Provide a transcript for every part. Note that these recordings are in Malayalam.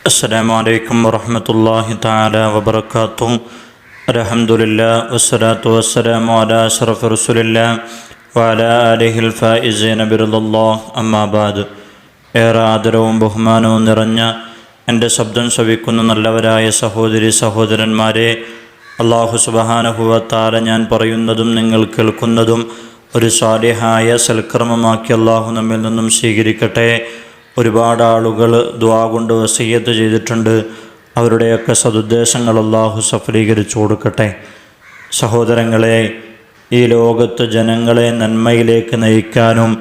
السلام عليكم ورحمة الله تعالى وبركاته الحمد لله والصلاة والسلام على أشرف رسول الله وعلى آله الفائزين برضا الله أما بعد ഏറെ ആദരവും ബഹുമാനവും നിറഞ്ഞ എൻ്റെ ശബ്ദം ശ്രവിക്കുന്ന നല്ലവരായ സഹോദരി സഹോദരന്മാരെ അള്ളാഹു സുബഹാനഹുവത്താല ഞാൻ പറയുന്നതും നിങ്ങൾ കേൾക്കുന്നതും ഒരു സ്വാലിഹായ സൽക്കർമ്മമാക്കി അള്ളാഹു നമ്മിൽ നിന്നും സ്വീകരിക്കട്ടെ ഒരുപാട് ആളുകൾ ദ്വാ കൊണ്ട് വസീയത്ത് ചെയ്തിട്ടുണ്ട്. അവരുടെയൊക്കെ സതുദ്ദേശങ്ങൾ അള്ളാഹു സഫലീകരിച്ചു കൊടുക്കട്ടെ. സഹോദരങ്ങളെ ഈ ലോകത്ത് ജനങ്ങളെ നന്മയിലേക്ക് നയിക്കാനും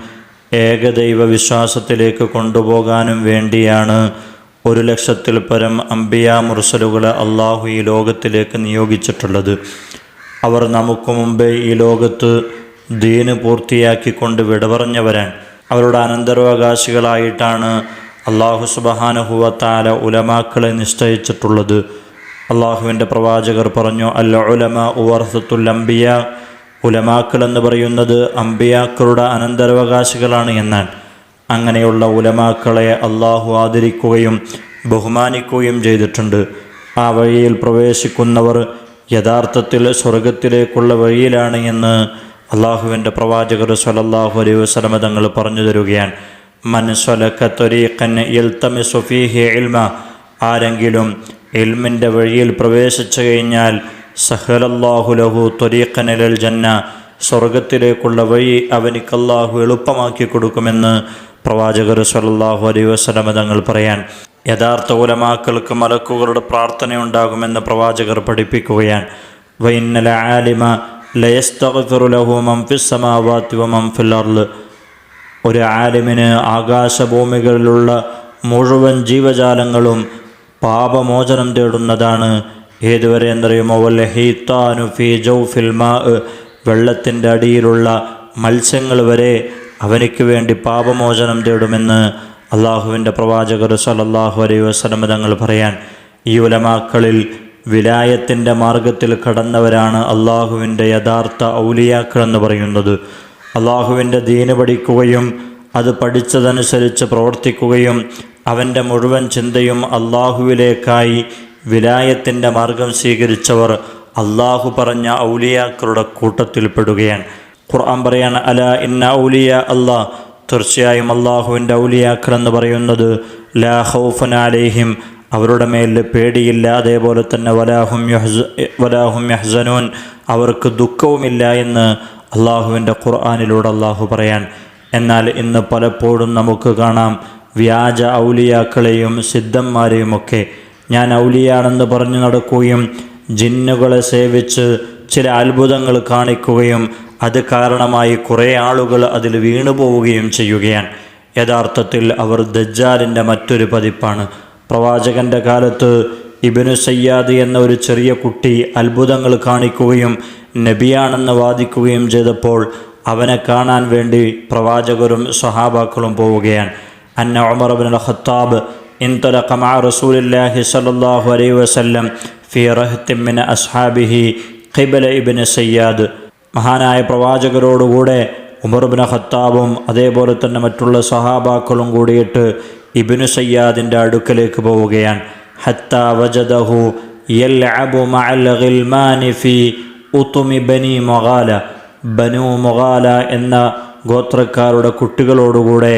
ഏകദൈവ വിശ്വാസത്തിലേക്ക് കൊണ്ടുപോകാനും വേണ്ടിയാണ് ഒരു ലക്ഷത്തിൽ പരം അംബിയ മുർസലുകളെ അള്ളാഹു ഈ ലോകത്തിലേക്ക് നിയോഗിച്ചിട്ടുള്ളത്. അവർ നമുക്ക് മുമ്പേ ഈ ലോകത്ത് ദീന് പൂർത്തിയാക്കിക്കൊണ്ട് വിടപറഞ്ഞവരാണ് അവരുടെ അനന്തരാവകാശികളായിട്ടാണ് അള്ളാഹു സുബഹാനഹുവത്താല ഉലമാക്കളെ നിശ്ചയിച്ചിട്ടുള്ളത്. അള്ളാഹുവിന്റെ പ്രവാചകർ പറഞ്ഞു അല്ല ഉലമ ഉവർഹത്തുൽ അംബിയ. ഉലമാക്കൾ എന്ന് പറയുന്നത് അംബിയാക്കളുടെ അനന്തരാവകാശികളാണ് എന്നാൽ അങ്ങനെയുള്ള ഉലമാക്കളെ അള്ളാഹു ആദരിക്കുകയും ബഹുമാനിക്കുകയും ചെയ്തിട്ടുണ്ട്. ആ വഴിയിൽ പ്രവേശിക്കുന്നവർ യഥാർത്ഥത്തിൽ സ്വർഗത്തിലേക്കുള്ള വഴിയിലാണ് എന്ന് അള്ളാഹുവിന്റെ പ്രവാചകർ സ്വലല്ലാഹു അലൈ വസ്ലമ തങ്ങൾ പറഞ്ഞു തരുകയാണ്. മനസ്വലക്ക തൊരീഖൻ ഇൽത്തമി സുഫീഹി ഇൽമ. ആരെങ്കിലും ഇൽമിന്റെ വഴിയിൽ പ്രവേശിച്ചു കഴിഞ്ഞാൽ സഹലല്ലാഹു ലഹു തൊരീഖനലൽ ജന്ന. സ്വർഗത്തിലേക്കുള്ള വഴി അവനിക്ക് അള്ളാഹു എളുപ്പമാക്കി കൊടുക്കുമെന്ന് പ്രവാചകർ സലല്ലാഹു അലൈ വസ്ലമ തങ്ങൾ പറയാൻ. യഥാർത്ഥ ഉലമാക്കൾക്ക് മലക്കുകളുടെ പ്രാർത്ഥനയുണ്ടാകുമെന്ന് പ്രവാചകർ പഠിപ്പിക്കുകയാണ്. വൈന്നല ആലിമ ലയസ്തഗ്ഫിറു ലഹു മൻ വ മൻ ഫിൽ അർൾ. ഒരു ആലിമിന് ആകാശഭൂമികളിലുള്ള മുഴുവൻ ജീവജാലങ്ങളും പാപമോചനം തേടുന്നതാണ്. ഏതുവരെ എന്നറിയുമോ? വല്ല ഹീത്താനു ഫി ജൗഫിൽ മാ വെള്ളത്തിന്റെ അടിയിലുള്ള മത്സ്യങ്ങൾ വരെ അവനിക്ക് വേണ്ടി പാപമോചനം തേടുമെന്ന് അള്ളാഹുവിന്റെ പ്രവാചകർ സലല്ലാഹു അലൈഹി വസ്ലമ തങ്ങൾ പറയാൻ ഈ ഉലമാക്കളിൽ വിലായത്തിന്റെ മാർഗത്തിൽ കടന്നവരാണ് അള്ളാഹുവിന്റെ യഥാർത്ഥ ഔലിയാക്കൾ എന്ന് പറയുന്നത്. അള്ളാഹുവിന്റെ ദീന് പഠിക്കുകയും അത് പഠിച്ചതനുസരിച്ച് പ്രവർത്തിക്കുകയും അവന്റെ മുഴുവൻ ചിന്തയും അള്ളാഹുവിലേക്കായി വിലായത്തിന്റെ മാർഗം സ്വീകരിച്ചവർ അള്ളാഹു പറഞ്ഞ ഔലിയാക്കളുടെ കൂട്ടത്തിൽപ്പെടുകയാണ് ഖുർആൻ പറയാണ് അല ഇന്ന ഔലിയ അള്ളാഹ് തീർച്ചയായും അള്ളാഹുവിന്റെ ഔലിയാക്കൾ എന്ന് പറയുന്നത് ലാ ഹൗഫൻ അലേഹിം അവരുടെ മേൽ പേടിയില്ല. അതേപോലെ തന്നെ വലാഹും യഹ്സ വലാഹും യഹ്സനൂൻ അവർക്ക് ദുഃഖവുമില്ല എന്ന് അള്ളാഹുവിന്റെ ഖുർആാനിലൂടെ അള്ളാഹു പറയാൻ. എന്നാൽ ഇന്ന് പലപ്പോഴും നമുക്ക് കാണാം വ്യാജ ഔലിയാക്കളെയും സിദ്ധന്മാരെയുമൊക്കെ. ഞാൻ ഔലിയാണെന്ന് പറഞ്ഞു നടക്കുകയും ജിന്നുകളെ സേവിച്ച് ചില അത്ഭുതങ്ങൾ കാണിക്കുകയും അത് കാരണമായി കുറേ ആളുകൾ അതിൽ വീണുപോവുകയും ചെയ്യുകയാണ്. യഥാർത്ഥത്തിൽ അവർ ദജ്ജാലിന്റെ മറ്റൊരു പതിപ്പാണ്. പ്രവാചകൻ്റെ കാലത്ത് ഇബിനു സയ്യാദ് എന്ന ഒരു ചെറിയ കുട്ടി അത്ഭുതങ്ങൾ കാണിക്കുകയും നബിയാണെന്ന് വാദിക്കുകയും ചെയ്തപ്പോൾ അവനെ കാണാൻ വേണ്ടി പ്രവാചകരും സഹാബാക്കളും പോവുകയാണ് അന്ന ഉമർ ബിൻ ഖത്താബ് انطلق مع رسول الله صلى الله عليه وسلم في رهط من أصحابه قبل ابن സയ്യാദ് മഹാനായ പ്രവാചകരോടുകൂടെ ഉമർബിൻ ഖത്താബും അതേപോലെ തന്നെ മറ്റുള്ള സഹാബാക്കളും കൂടിയിട്ട് ഇബിനു സയ്യാദിന്റെ അടുക്കലേക്ക് പോവുകയാണ്. ഹത്ത വജദഹു യൽഅബു മഅൽ ഗിൽമാനി ഫി ബനി എന്ന ഗോത്രക്കാരുടെ കുട്ടികളോടുകൂടെ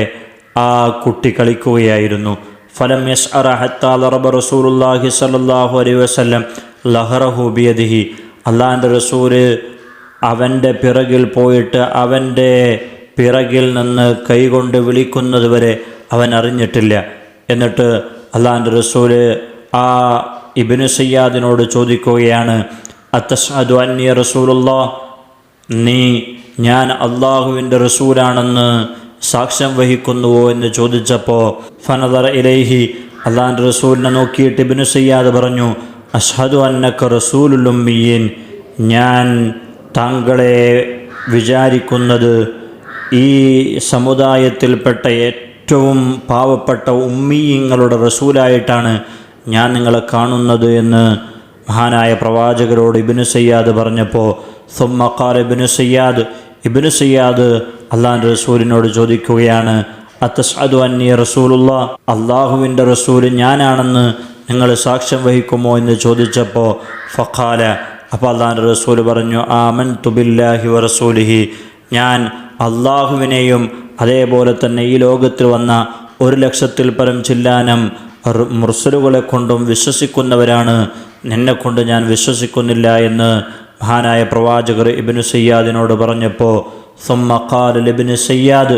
ആ കുട്ടി കളിക്കുകയായിരുന്നു. ഫലം യസ് അറ ഹത്താലറബ റസൂലുല്ലാഹി സല്ലാഹു അലൈ വസ്ലം ലഹറഹു ബിയദിഹി. അള്ളാഹിന്റെ റസൂൽ അവന്റെ പിറകിൽ പോയിട്ട് അവന്റെ പിറകിൽ നിന്ന് കൈകൊണ്ട് വിളിക്കുന്നത് വരെ അവൻ അറിഞ്ഞിട്ടില്ല. എന്നിട്ട് അള്ളാഹിന്റെ റസൂൽ ആ ഇബിനു സയ്യാദിനോട് ചോദിക്കുകയാണ് അത്തസാദു അന്യ റസൂലുള്ള നീ ഞാൻ അള്ളാഹുവിന്റെ റസൂലാണെന്ന് സാക്ഷ്യം വഹിക്കുന്നുവോ? എന്ന് ചോദിച്ചപ്പോൾ ഫനദർ ഇലൈഹി. അള്ളാഹിന്റെ റസൂലിനെ നോക്കിയിട്ട് ഇബിനു സയ്യാദ് പറഞ്ഞു അഷ്ഹദു അന്നക്ക റസൂലുല്ലുമ്മീൻ ഞാൻ താങ്കളെ വിചാരിക്കുന്നത് ഈ സമുദായത്തിൽപ്പെട്ട ഏറ്റവും പാവപ്പെട്ട ഉമ്മീയങ്ങളുടെ റസൂലായിട്ടാണ് ഞാൻ നിങ്ങളെ കാണുന്നത് എന്ന് മഹാനായ പ്രവാചകരോട് ഇബിനു സയ്യാദ് പറഞ്ഞപ്പോൾ സൊമ്മക്കാർ ഇബിനു സയ്യാദ്. ഇബിനു സയ്യാദ് അള്ളാഹിന്റെ റസൂലിനോട് ചോദിക്കുകയാണ് അത്തസ്അദു അന്നി റസൂലുള്ള? അള്ളാഹുവിന്റെ റസൂൽ ഞാനാണെന്ന് നിങ്ങൾ സാക്ഷ്യം വഹിക്കുമോ? എന്ന് ചോദിച്ചപ്പോൾ ഫഖാല. അപ്പോൾ അള്ളാഹിന്റെ റസൂൽ പറഞ്ഞു ആമൻ തുബില്ലാഹി വ റസൂലിഹി. ഞാൻ അള്ളാഹുവിനെയും അതേപോലെ തന്നെ ഈ ലോകത്തിൽ വന്ന ഒരു ലക്ഷത്തിൽ പരം ചില്ലാനം മുർസലുകളെ കൊണ്ടും വിശ്വസിക്കുന്നവരാണ്. നിന്നെ കൊണ്ട് ഞാൻ വിശ്വസിക്കുന്നില്ല എന്ന് മഹാനായ പ്രവാചകർ ഇബിനു സയ്യാദിനോട് പറഞ്ഞപ്പോൾ സുമ്മക്കാൽ ഇബിന് സയ്യാദ്.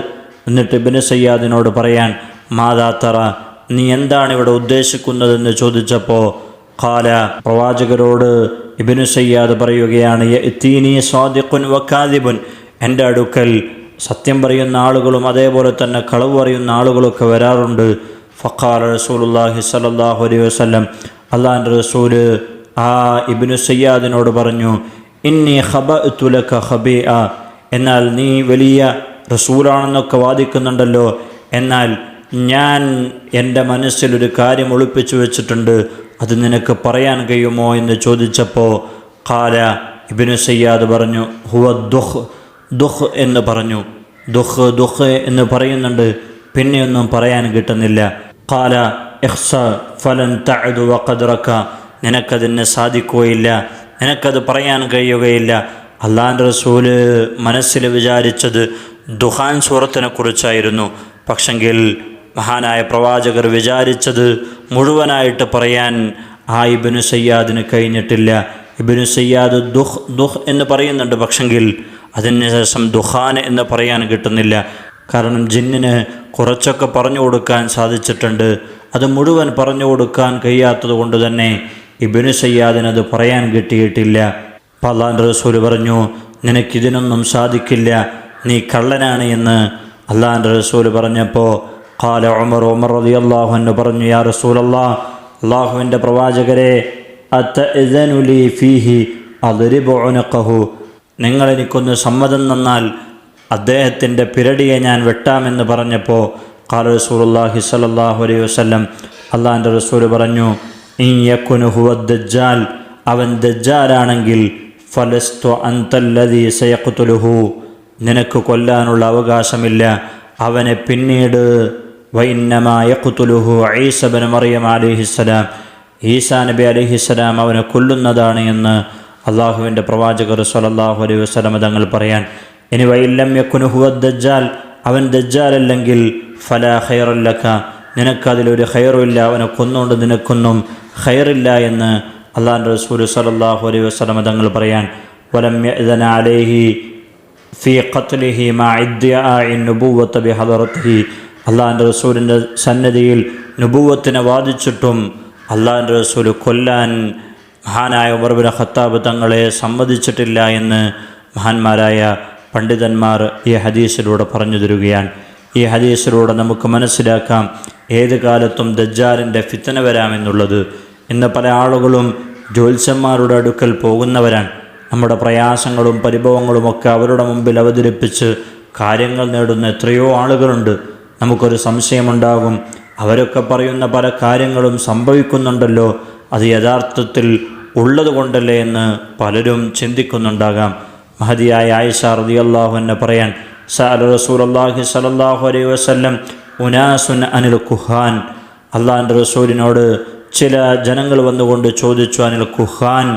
എന്നിട്ട് ഇബിന് സയ്യാദിനോട് പറയാൻ മാതാത്തറ നീ എന്താണ് ഇവിടെ ഉദ്ദേശിക്കുന്നതെന്ന് ചോദിച്ചപ്പോൾ കാല പ്രവാചകരോട് ഇബിനു സയ്യാദ് പറയുകയാണ് "യഅ്തീനി സ്വാദിഖുൻ വക്കാദിബുൻ എന്റെ അടുക്കൽ സത്യം പറയുന്ന ആളുകളും അതേപോലെ തന്നെ കളവ് പറയുന്ന ആളുകളൊക്കെ വരാറുണ്ട്. ഫഖാല റസൂലുള്ളാഹി സ്വല്ലല്ലാഹു അലൈഹി വസ്ലം അള്ളാഹിന്റെ റസൂൽ ആ ഇബിനു സയ്യാദിനോട് പറഞ്ഞു ഇന്നി ഹബ തുലക്ക ലക ആ എന്നാൽ നീ വലിയ റസൂലാണെന്നൊക്കെ വാദിക്കുന്നുണ്ടല്ലോ. എന്നാൽ ഞാൻ എന്റെ മനസ്സിലൊരു കാര്യം ഒളിപ്പിച്ചു വെച്ചിട്ടുണ്ട്. അത് നിനക്ക് പറയാൻ കഴിയുമോ എന്ന് ചോദിച്ചപ്പോൾ കാല ഇബിനു സയ്യാദ് പറഞ്ഞു ഹുവ ദുഹ് ദുഹ് എന്ന് പറഞ്ഞു. ദുഃഖ് ദുഃഖ് എന്ന് പറയുന്നുണ്ട്. പിന്നെയൊന്നും പറയാൻ കിട്ടുന്നില്ല. കാല എഹ്സ ഫലൻ തഅദു വഖദ്റക. നിനക്കതിന് സാധിക്കുകയില്ല. നിനക്കത് പറയാൻ കഴിയുകയില്ല. അള്ളാൻ റസൂൽ മനസ്സിൽ വിചാരിച്ചത് ദുഹാൻ സൂറത്തിനെ കുറിച്ചായിരുന്നു. പക്ഷെങ്കിൽ മഹാനായ പ്രവാചകർ വിചാരിച്ചത് മുഴുവനായിട്ട് പറയാൻ ആ ഇബിനു സയ്യാദിന് കഴിഞ്ഞിട്ടില്ല. ഇബിനു സയ്യാദ് ദുഹ് ദുഹ് എന്ന് പറയുന്നുണ്ട്. പക്ഷെങ്കിൽ അതിന് ശേഷം ദുഹാൻ എന്ന് പറയാൻ കിട്ടുന്നില്ല. കാരണം ജിന്നിന് കുറച്ചൊക്കെ പറഞ്ഞു കൊടുക്കാൻ സാധിച്ചിട്ടുണ്ട്. അത് മുഴുവൻ പറഞ്ഞു കൊടുക്കാൻ കഴിയാത്തത് കൊണ്ട് തന്നെ ഇബിനു സയ്യാദിന് അത് പറയാൻ കിട്ടിയിട്ടില്ല. അള്ളാന്റെ റസൂൽ പറഞ്ഞു നിനക്കിതിനൊന്നും സാധിക്കില്ല. നീ കള്ളനാണ് എന്ന്. അള്ളാൻ റസൂൽ പറഞ്ഞപ്പോൾ കാല ഉമർ ഉമർ റതി അള്ളാഹുവിന് പറഞ്ഞു യാ റസൂൽ അള്ളാഹ് അള്ളാഹുവിന്റെ പ്രവാചകരെ അത്തലി ഫീഹി അതിരിബുനക്കഹു നിങ്ങൾ എനിക്കൊന്ന് സമ്മതം തന്നാൽ അദ്ദേഹത്തിന്റെ പിരടിയെ ഞാൻ വെട്ടാമെന്ന് പറഞ്ഞപ്പോൾ കാല റസൂലുള്ളാഹി സലാഹു അലൈഹി വസ്ലം അള്ളാഹിന്റെ റസൂൽ പറഞ്ഞു ഈ യക്കുനു ഹുവ ദജ്ജാൽ അവൻ ദജ്ജാലാണെങ്കിൽ ഫലസ്തു അന്തല്ലതി സയഖ്തുലുഹു നിനക്ക് കൊല്ലാനുള്ള അവകാശമില്ല അവനെ പിന്നീട് വൈന്നമായുലുഹു ഐസബൻ മറിയം അലിഹിസ്സലാം ഈസാ നബി അലിഹിസ്സലാം അവനെ കൊല്ലുന്നതാണ് എന്ന് അള്ളാഹുവിന്റെ പ്രവാചകർ സലല്ലാഹു അലൈഹി വസ്ലം തങ്ങൾ പറയാൻ ഇനി വൈല്ലം യക്കുനുഹുവ ദജ്ജാൽ അവൻ ദജ്ജാലല്ലെങ്കിൽ ഫല ഹൈറല്ലക്ക നിനക്കതിലൊരു ഹൈറുമില്ല അവനെ കൊന്നുകൊണ്ട് നിനക്കൊന്നും ഹൈറില്ല എന്ന് അള്ളാഹ് റസൂൽ സലല്ലാഹു അലൈഹി വസ്ലം തങ്ങൾ പറയാൻ വലം അലേഹി ഫി ഖത്ലിഹി മാ ബി റസൂലിന്റെ സന്നദ്ധിയിൽ നുബൂവത്തിനെ വാദിച്ചിട്ടും അള്ളാഹിന്റെ റസൂൽ കൊല്ലാൻ മഹാനായ ഉമർബിൻ ഖത്താബ് തങ്ങളെ സമ്മതിച്ചിട്ടില്ല എന്ന് മഹാന്മാരായ പണ്ഡിതന്മാർ ഈ ഹദീസിലൂടെ പറഞ്ഞു തരികയാണ്. ഈ ഹദീസിലൂടെ നമുക്ക് മനസ്സിലാക്കാം ഏത് കാലത്തും ദജ്ജാലിന്റെ ഫിത്തന വരാമെന്നുള്ളത്. ഇന്ന് പല ആളുകളും ജ്യോത്സ്യന്മാരുടെ അടുക്കൽ പോകുന്നവരാണ്. നമ്മുടെ പ്രയാസങ്ങളും പരിഭവങ്ങളുമൊക്കെ അവരുടെ മുമ്പിൽ അവതരിപ്പിച്ച് കാര്യങ്ങൾ നേടുന്ന എത്രയോ ആളുകളുണ്ട്. നമുക്കൊരു സംശയമുണ്ടാകും. അവരൊക്കെ പറയുന്ന പല കാര്യങ്ങളും സംഭവിക്കുന്നുണ്ടല്ലോ. അത് യഥാർത്ഥത്തിൽ ഉള്ളത് കൊണ്ടല്ലേ എന്ന് പലരും ചിന്തിക്കുന്നുണ്ടാകാം. മഹതിയായ ആയിഷ റളിയല്ലാഹു അൻഹ പറയാൻ സഅല റസൂലുള്ളാഹി സലല്ലാഹു അലൈ വസല്ലം ഉനാസുൻ അനിൽ കുഹാൻ അള്ളാഹിന്റെ റസൂലിനോട് ചില ജനങ്ങൾ വന്നുകൊണ്ട് ചോദിച്ചു അനിൽ കുഹാൻ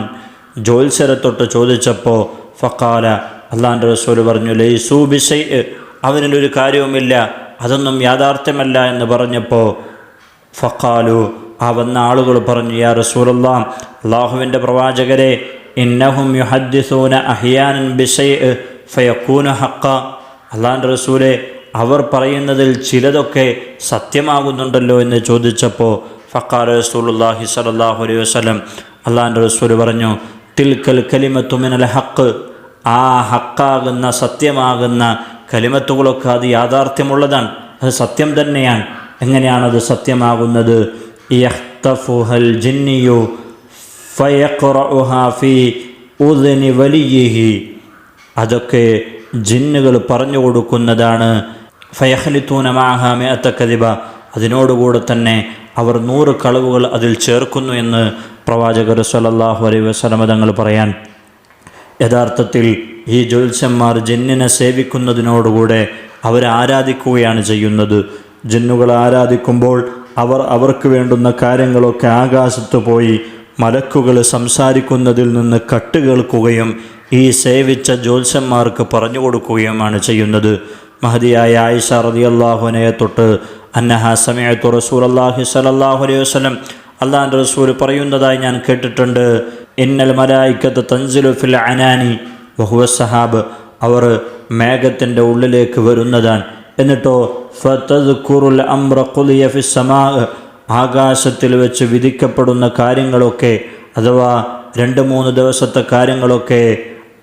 ജോത്സരത്തൊട്ട് ചോദിച്ചപ്പോൾ ഫക്കാല അള്ളാഹിന്റെ റസൂൽ പറഞ്ഞു ലൈസൂ ബിസൈ അവനിലൊരു കാര്യവുമില്ല അതൊന്നും യാഥാർത്ഥ്യമല്ല എന്ന് പറഞ്ഞപ്പോൾ ഫക്കാലു ആ വന്ന ആളുകൾ പറഞ്ഞു യാ റസൂലുള്ള അള്ളാഹുവിന്റെ പ്രവാചകരെ ഇന്നഹും യുഹദ്ദിസൂന അഹിയാനൻ ബിസൈ ഫയക്കൂന ഹക്ക അള്ളാഹിന്റെ റസൂലെ അവർ പറയുന്നതിൽ ചിലതൊക്കെ സത്യമാകുന്നുണ്ടല്ലോ എന്ന് ചോദിച്ചപ്പോൾ ഫക്കാർ റസൂലുല്ലാഹി സലാഹു അലൈഹി വസ്ലം അള്ളാഹിന്റെ റസൂൽ പറഞ്ഞു തിൽക്കൽ കലിമത്തുമിനൽ ഹക്ക് ആ ഹക്കാകുന്ന സത്യമാകുന്ന കലിമത്തുകളൊക്കെ അത് യാഥാർത്ഥ്യമുള്ളതാണ് അത് സത്യം തന്നെയാണ്. എങ്ങനെയാണത് സത്യമാകുന്നത്? യഖ്തഫുഹൽ ജിന്നിയു ഫയഖ്റഉഹാ ഫീ ഉദ്നി വലിയിഹി അതൊക്കെ ജിന്നുകൾ പറഞ്ഞു കൊടുക്കുന്നതാണ്. ഫയഹലിത്തൂന മാഹാമെ അത്തക്കതിബ അതിനോടുകൂടെ തന്നെ അവർ നൂറ് കളവുകൾ അതിൽ ചേർക്കുന്നു എന്ന് പ്രവാചകർ സല്ലല്ലാഹു അലൈഹി വസല്ലമ തങ്ങൾ പറയാൻ. യഥാർത്ഥത്തിൽ ഈ ജ്യോത്സ്യന്മാർ ജിന്നിനെ സേവിക്കുന്നതിനോടുകൂടെ അവരാരാധിക്കുകയാണ് ചെയ്യുന്നത്. ജിന്നുകൾ ആരാധിക്കുമ്പോൾ അവർ അവർക്ക് വേണ്ടുന്ന കാര്യങ്ങളൊക്കെ ആകാശത്ത് പോയി മലക്കുകൾ സംസാരിക്കുന്നതിൽ നിന്ന് കട്ട് കേൾക്കുകയും ഈ സേവിച്ച ജ്യോത്സ്യന്മാർക്ക് പറഞ്ഞു കൊടുക്കുകയുമാണ് ചെയ്യുന്നത്. മഹതിയായ ആയിഷ റതിയല്ലാഹുനയെ തൊട്ട് അന്നഹ സമയത്ത് റസൂൽ അള്ളാഹി സലല്ലാഹു അലൈഹി വസ്ലം അള്ളാഹിന്റെ റസൂൽ പറയുന്നതായി ഞാൻ കേട്ടിട്ടുണ്ട്. ഇന്നൽ മലായിക്കത്ത് തൻസിലു ഫിൽ അനാനി വഹുവ സഹാബ് അവർ മേഘത്തിന്റെ ഉള്ളിലേക്ക് വരുന്നതാണ്. എന്നിട്ടോ അംറ ആകാശത്തിൽ വെച്ച് വിധിക്കപ്പെടുന്ന കാര്യങ്ങളൊക്കെ അഥവാ രണ്ട് മൂന്ന് ദിവസത്തെ കാര്യങ്ങളൊക്കെ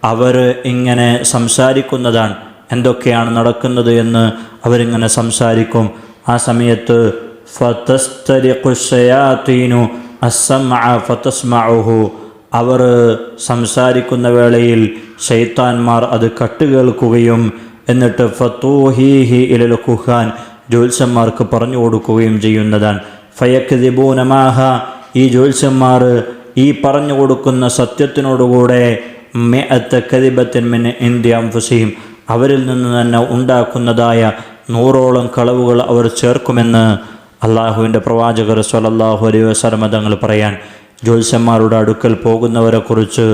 അവർ ഇങ്ങനെ സംസാരിക്കുന്നതാണ്. എന്തൊക്കെയാണ് നടക്കുന്നത് എന്ന് അവരിങ്ങനെ സംസാരിക്കും. ആ സമയത്ത് ഫതസ്തരിഖുസയാത്തീനു ഫതസ്മഉഹു. അവർ സംസാരിക്കുന്ന വേളയിൽ ശൈത്താന്മാർ അത് കട്ടുകേൾക്കുകയും എന്നിട്ട് ഫത്തൂഹീഹി ഇലൽ ഖുഹാൻ ജ്യോത്സ്യന്മാർക്ക് പറഞ്ഞു കൊടുക്കുകയും ചെയ്യുന്നതാണ്. ഫയക്തിബൂനമാഹ ഈ ജ്യോത്സ്യന്മാർ ഈ പറഞ്ഞു കൊടുക്കുന്ന സത്യത്തിനോടുകൂടെ മെഅത്ത കതിബത്തിൻ മിൻ ഇന്ത്യ അംഫുസീം അവരിൽ നിന്ന് തന്നെ ഉണ്ടാക്കുന്നതായ നൂറോളം കളവുകൾ അവർ ചേർക്കുമെന്ന് അള്ളാഹുവിന്റെ പ്രവാചകർ സ്വലല്ലാഹു അലൈ വസ്ലമ തങ്ങൾ പറയാൻ. ജ്യോത്സ്യന്മാരുടെ അടുക്കൽ പോകുന്നവരെക്കുറിച്ച്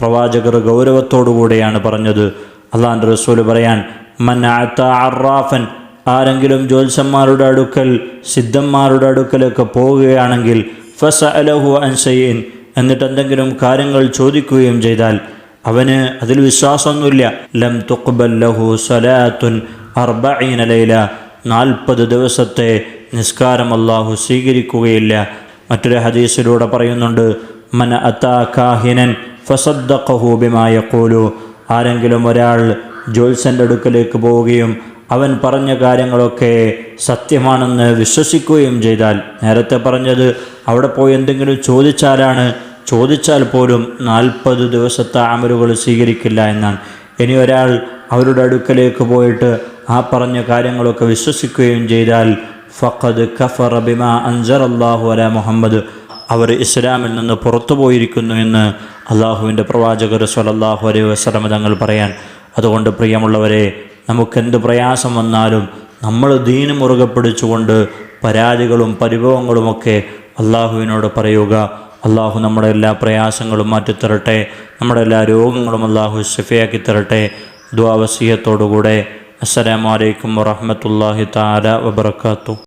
പ്രവാചകർ ഗൗരവത്തോടുകൂടെയാണ് പറഞ്ഞത്. അള്ളാഹിന്റെ റസൂൽ പറയാൻ മൻ അറാഫൻ ആരെങ്കിലും ജ്യോത്സന്മാരുടെ അടുക്കൽ സിദ്ധന്മാരുടെ അടുക്കലൊക്കെ പോവുകയാണെങ്കിൽ ഫസ അലഹു അൻസൈൻ എന്നിട്ട് എന്തെങ്കിലും കാര്യങ്ങൾ ചോദിക്കുകയും ചെയ്താൽ അവന് അതിൽ വിശ്വാസമൊന്നുമില്ല. ലം തുക്ബല്ലഹു ലഹു സലാത്തുൻ അർബീനലയില ലൈല നാൽപ്പത് ദിവസത്തെ നിസ്കാരം അള്ളാഹു സ്വീകരിക്കുകയില്ല. മറ്റൊരു ഹദീസിലൂടെ പറയുന്നുണ്ട് മന അത്താ കാഹിനൻ ഫസദ്ദഖഹു ബിമാ യഖൂലു ആരെങ്കിലും ഒരാൾ ജോത്സന്റെ അടുക്കലേക്ക് പോവുകയും അവൻ പറഞ്ഞ കാര്യങ്ങളൊക്കെ സത്യമാണെന്ന് വിശ്വസിക്കുകയും ചെയ്താൽ നേരത്തെ പറഞ്ഞത് അവിടെ പോയി എന്തെങ്കിലും ചോദിച്ചാലാണ് ചോദിച്ചാൽ പോലും നാൽപ്പത് ദിവസത്തെ അമലുകൾ സ്വീകരിക്കില്ല എന്നാണ്. ഇനി ഒരാൾ അവരുടെ അടുക്കലേക്ക് പോയിട്ട് ആ പറഞ്ഞ കാര്യങ്ങളൊക്കെ വിശ്വസിക്കുകയും ചെയ്താൽ ഫഖദ് കഫറ ബിമ അൻസർ അള്ളാഹു അല മുഹമ്മദ് അവർ ഇസ്ലാമിൽ നിന്ന് പുറത്തു പോയിരിക്കുന്നു എന്ന് അള്ളാഹുവിന്റെ പ്രവാചകർ സ്വലല്ലാഹു അലൈ വസ്ലമ തങ്ങൾ പറയാൻ അതുകൊണ്ട് പ്രിയമുള്ളവരെ നമുക്കെന്ത് പ്രയാസം വന്നാലും നമ്മൾ ദീന് മുറുകെ പിടിച്ചുകൊണ്ട് പരാതികളും പരിഭവങ്ങളുമൊക്കെ അള്ളാഹുവിനോട് പറയുക. അള്ളാഹു നമ്മുടെ എല്ലാ പ്രയാസങ്ങളും മാറ്റിത്തരട്ടെ. നമ്മുടെ എല്ലാ രോഗങ്ങളും അള്ളാഹു ഷഫിയാക്കി തരട്ടെ. ദ്വാവസീയത്തോടുകൂടെ അസ്സലാമലൈക്കും വറഹമത്തല്ലാഹി താല വബർക്കാത്തു